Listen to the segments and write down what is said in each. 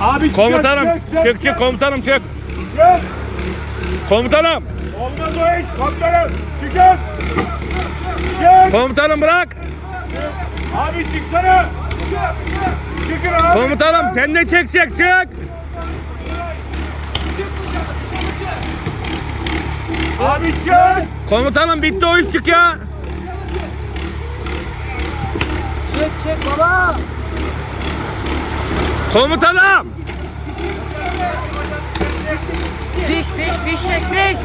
Abi komutanım çık çık, çık, çık, çık. komutanım çık. Çık. Komutanım. Olmaz o iş komutanım. Çıkın. Çık. Komutanım bırak. Abi çıksana. Çıkın abi. Komutanım sen de çek çek çık. Abi çık. Komutanım bitti o iş çık ya. Çek çek baba. Komutanım! Fiş fiş fiş çek fiş!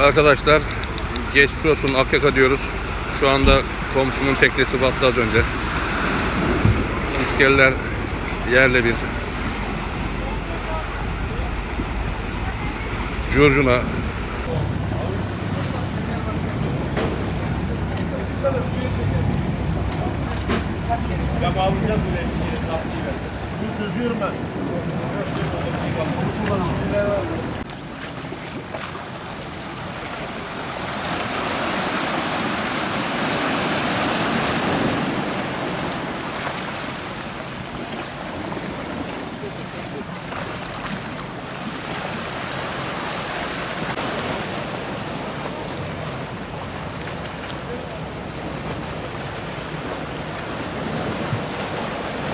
Arkadaşlar geçmiş olsun Akyaka diyoruz. Şu anda komşumun teknesi battı az önce. İskeller yerle bir Curcuna. Ya bağlayacağız bile hepsini saplayıver. Bunu çözüyorum ben. Bunu kullanalım.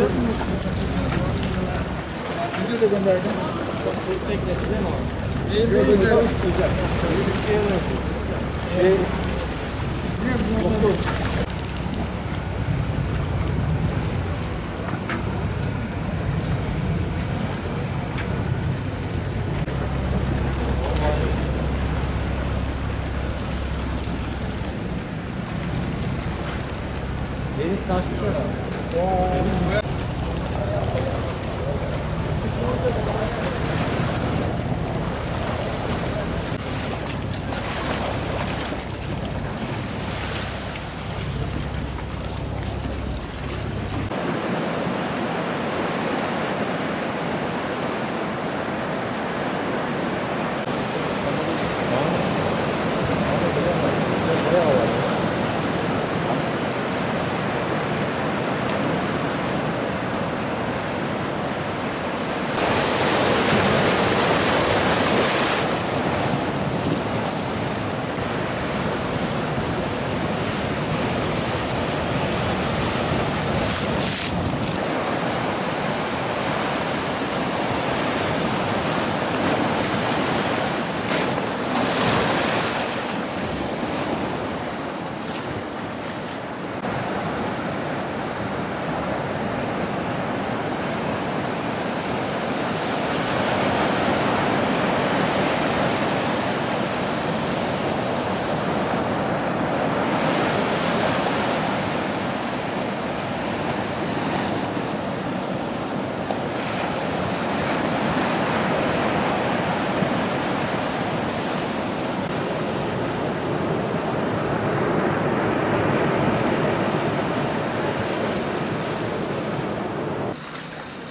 Video da gönderdim. Bak çok bekletin ama. Yok yok yok. Bir şey yapıyorsun. Şey. Biliyorsun. Deniz taşmış herhalde.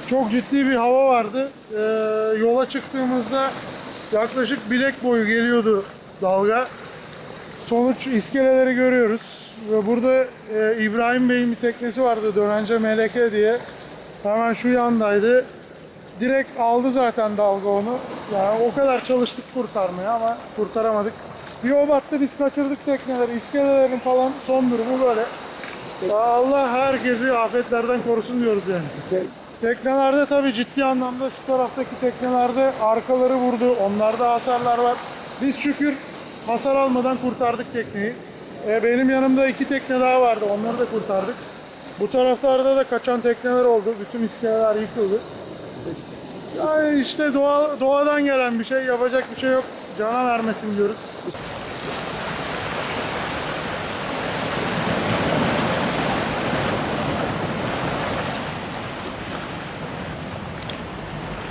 çok ciddi bir hava vardı. Ee, yola çıktığımızda yaklaşık bilek boyu geliyordu dalga. Sonuç iskeleleri görüyoruz. Ve burada e, İbrahim Bey'in bir teknesi vardı Dönence Meleke diye. Hemen şu yandaydı. Direkt aldı zaten dalga onu. Yani o kadar çalıştık kurtarmaya ama kurtaramadık. Bir o battı biz kaçırdık tekneleri. İskelelerin falan son durumu böyle. Allah herkesi afetlerden korusun diyoruz yani. Teknelerde tabii ciddi anlamda şu taraftaki teknelerde arkaları vurdu. Onlarda hasarlar var. Biz şükür hasar almadan kurtardık tekneyi. E, benim yanımda iki tekne daha vardı. Onları da kurtardık. Bu taraflarda da kaçan tekneler oldu. Bütün iskeleler yıkıldı. Yani işte doğa, doğadan gelen bir şey. Yapacak bir şey yok. Cana vermesin diyoruz.